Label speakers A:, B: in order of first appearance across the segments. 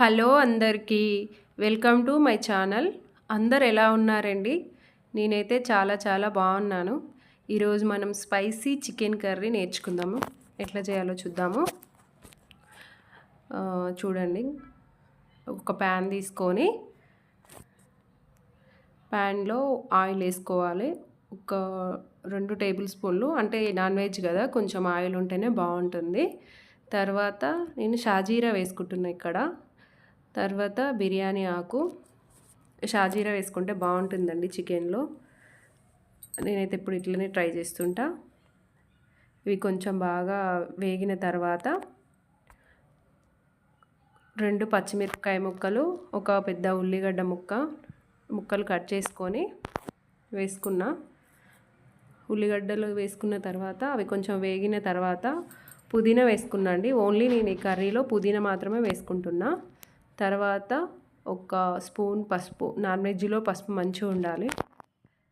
A: Hello అందరికీ welcome to my channel. అందరు ఎలా ఉన్నారండి? నేనైతే చాలా చాలా బాగున్నాను. ఈరోజు మనం స్పైసీ చికెన్ కర్రీ నేర్చుకుందాము. ఎట్లా చేయాలో చూద్దాము. చూడండి. ఒక ప్యాన్ తీసుకొని ప్యాన్లో ఆయిల్ వేసుకోవాలి. ఒక రెండు టేబుల్ స్పూన్లు అంటే నాన్ వెజ్ కదా కొంచెం ఆయిల్ ఉంటేనే బాగుంటుంది. తర్వాత నేను షాజీరా వేసుకుంటున్నా ఇక్కడ. తర్వాత బిర్యానీ ఆకు. షాజీరా వేసుకుంటే బాగుంటుందండి చికెన్లో. నేనైతే ఇప్పుడు ఇట్లనే ట్రై చేస్తుంటా. ఇవి కొంచెం బాగా వేగిన తర్వాత రెండు పచ్చిమిరపకాయ ముక్కలు ఒక పెద్ద ఉల్లిగడ్డ ముక్క ముక్కలు కట్ చేసుకొని వేసుకున్నా. ఉల్లిగడ్డలు వేసుకున్న తర్వాత అవి కొంచెం వేగిన తర్వాత పుదీనా వేసుకున్నా అండి. ఓన్లీ నేను ఈ కర్రీలో పుదీనా మాత్రమే వేసుకుంటున్నా. తర్వాత ఒక స్పూన్ పసుపు నాన్ వెజ్లో పసుపు మంచిగా ఉండాలి.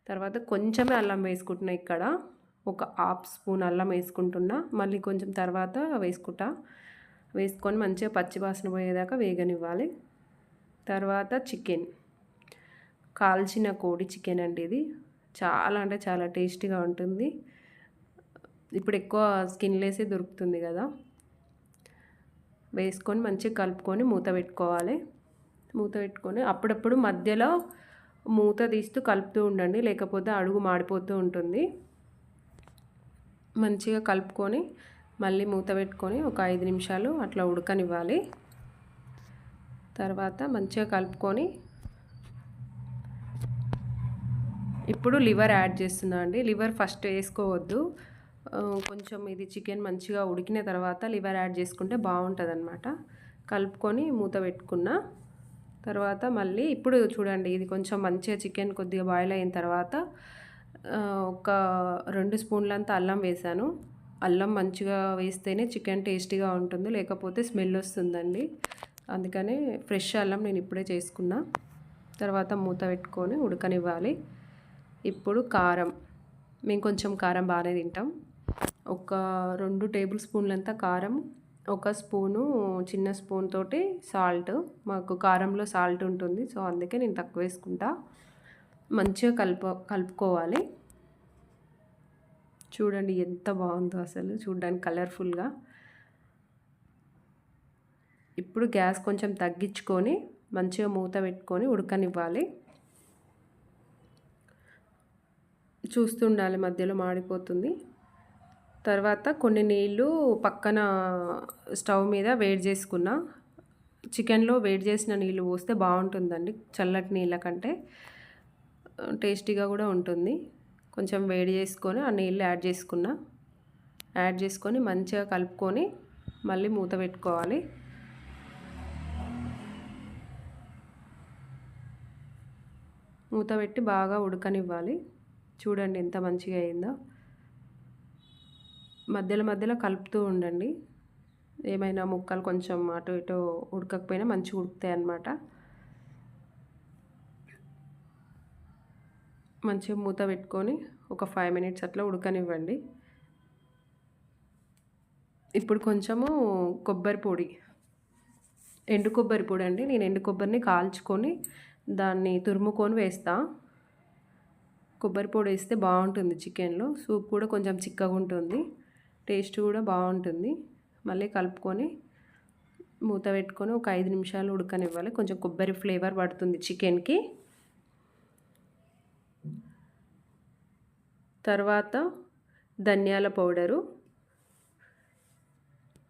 A: తర్వాత కొంచెమే అల్లం వేసుకుంటున్నా ఇక్కడ. ఒక హాఫ్ స్పూన్ అల్లం వేసుకుంటున్నా. మళ్ళీ కొంచెం తర్వాత వేసుకుంటా. వేసుకొని మంచిగా పచ్చివాసన పోయేదాకా వేగనివ్వాలి. తర్వాత చికెన్. కాల్చిన కోడి చికెన్ అండి ఇది. చాలా అంటే చాలా టేస్టీగా ఉంటుంది. ఇప్పుడు ఎక్కువ స్కిన్లెసే దొరుకుతుంది కదా. వేసుకొని మంచిగా కలుపుకొని మూత పెట్టుకోవాలి. మూత పెట్టుకొని అప్పుడప్పుడు మధ్యలో మూత తీస్తూ కలుపుతూ ఉండండి లేకపోతే అడుగు మాడిపోతూ ఉంటుంది. మంచిగా కలుపుకొని మళ్ళీ మూత పెట్టుకొని ఒక ఐదు నిమిషాలు అట్లా ఉడకనివ్వాలి. తర్వాత మంచిగా కలుపుకొని ఇప్పుడు లివర్ యాడ్ చేస్తున్నా అండి. లివర్ ఫస్ట్ వేసుకోవద్దు. కొంచెం ఇది చికెన్ మంచిగా ఉడికిన తర్వాత లివర్ యాడ్ చేసుకుంటే బాగుంటుంది అనమాట కలుపుకొని మూత పెట్టుకున్న తర్వాత మళ్ళీ ఇప్పుడు చూడండి ఇది కొంచెం మంచిగా చికెన్ కొద్దిగా బాయిల్ అయిన తర్వాత ఒక రెండు స్పూన్లంతా అల్లం వేసాను. అల్లం మంచిగా వేస్తేనే చికెన్ టేస్టీగా ఉంటుంది లేకపోతే స్మెల్ వస్తుందండి. అందుకనే ఫ్రెష్ అల్లం నేను ఇప్పుడే చేసుకున్నా. తర్వాత మూత పెట్టుకొని ఉడకనివ్వాలి. ఇప్పుడు కారం. మేము కొంచెం కారం బాగానే తింటాం. ఒక రెండు టేబుల్ స్పూన్లంతా కారం ఒక స్పూను చిన్న స్పూన్ తోటి సాల్ట్. మాకు కారంలో సాల్ట్ ఉంటుంది సో అందుకే నేను తక్కువ వేసుకుంటా. మంచిగా కలుపు కలుపుకోవాలి. చూడండి ఎంత బాగుందో అసలు చూడడానికి కలర్ఫుల్గా. ఇప్పుడు గ్యాస్ కొంచెం తగ్గించుకొని మంచిగా మూత పెట్టుకొని ఉడకనివ్వాలి. చూస్తుండాలి మధ్యలో మాడిపోతుంది. తర్వాత కొన్ని నీళ్ళు పక్కన స్టవ్ మీద వేడి చేసుకున్న. చికెన్లో వేడి చేసిన నీళ్ళు పోస్తే బాగుంటుందండి చల్లటి నీళ్ళ కంటే. టేస్టీగా కూడా ఉంటుంది. కొంచెం వేడి చేసుకొని ఆ నీళ్ళు యాడ్ చేసుకున్న. యాడ్ చేసుకొని మంచిగా కలుపుకొని మళ్ళీ మూత పెట్టుకోవాలి. మూత పెట్టి బాగా ఉడకనివ్వాలి. చూడండి ఎంత మంచిగా అయిందో. మధ్యలో మధ్యలో కలుపుతూ ఉండండి. ఏమైనా ముక్కలు కొంచెం అటు ఇటు ఉడకకపోయినా మంచిగా ఉడుకుతాయి అన్నమాట. మంచిగా మూత పెట్టుకొని ఒక ఫైవ్ మినిట్స్ అట్లా ఉడకనివ్వండి. ఇప్పుడు కొంచెము కొబ్బరి పొడి. ఎండు కొబ్బరి పొడి అండి. నేను ఎండు కొబ్బరిని కాల్చుకొని దాన్ని తురుముకొని వేస్తా. కొబ్బరి పొడి వేస్తే బాగుంటుంది చికెన్లో. సూప్ కూడా కొంచెం చిక్కగా ఉంటుంది. టేస్ట్ కూడా బాగుంటుంది. మళ్ళీ కలుపుకొని మూత పెట్టుకొని ఒక ఐదు నిమిషాలు ఉడకనివ్వాలి. కొంచెం కొబ్బరి ఫ్లేవర్ పడుతుంది చికెన్కి. తర్వాత ధనియాల పౌడరు.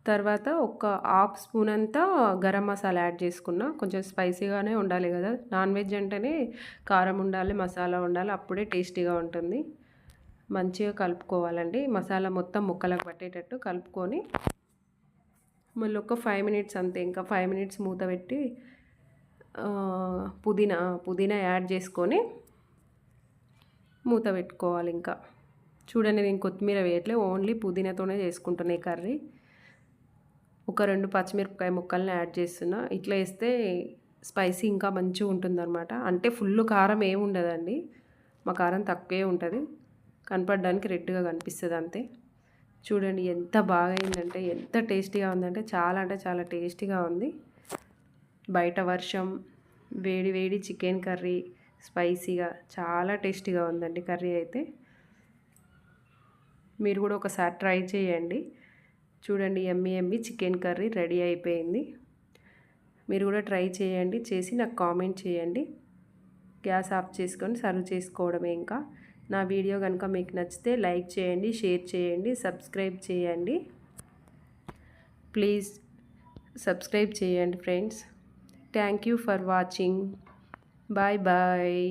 A: తర్వాత ఒక హాఫ్ స్పూన్ అంతా గరం మసాలా యాడ్ చేసుకున్నా. కొంచెం స్పైసీగానే ఉండాలి కదా. నాన్ వెజ్ అంటేనే కారం ఉండాలి మసాలా ఉండాలి అప్పుడే టేస్టీగా ఉంటుంది. మంచిగా కలుపుకోవాలండి. మసాలా మొత్తం ముక్కలకు పట్టేటట్టు కలుపుకొని మళ్ళీ ఒక ఫైవ్ మినిట్స్ అంతే. ఇంకా ఫైవ్ మినిట్స్ మూత పెట్టి పుదీనా పుదీనా యాడ్ చేసుకొని మూత పెట్టుకోవాలి ఇంకా. చూడండి నేను కొత్తిమీర వేయట్లే. ఓన్లీ పుదీనాతోనే చేసుకుంటున్నా ఈ కర్రీ. ఒక రెండు పచ్చిమిరపకాయ ముక్కల్ని యాడ్ చేస్తున్నా. ఇట్లా వేస్తే స్పైసీ ఇంకా మంచిగా ఉంటుందన్నమాట. అంటే ఫుల్ కారం ఏమి ఉండదండి మా కారం తక్కువే ఉంటుంది. కనపడడానికి రెడ్గా కనిపిస్తుంది అంతే. చూడండి ఎంత బాగా అయిందంటే ఎంత టేస్టీగా ఉందంటే చాలా అంటే చాలా టేస్టీగా ఉంది. బయట వర్షం వేడి వేడి చికెన్ కర్రీ స్పైసీగా చాలా టేస్టీగా ఉందండి కర్రీ అయితే. మీరు కూడా ఒకసారి ట్రై చేయండి. చూడండి ఎమ్మి ఎమ్మి చికెన్ కర్రీ రెడీ అయిపోయింది. మీరు కూడా ట్రై చేయండి చేసి నాకు కామెంట్ చేయండి. గ్యాస్ ఆఫ్ చేసుకొని సర్వ్ చేసుకోవడమే ఇంకా. నా వీడియో కనుక మీకు నచ్చితే లైక్ చేయండి షేర్ చేయండి సబ్స్క్రైబ్ చేయండి. ప్లీజ్ సబ్స్క్రైబ్ చేయండి friends. Thank you for watching. Bye bye.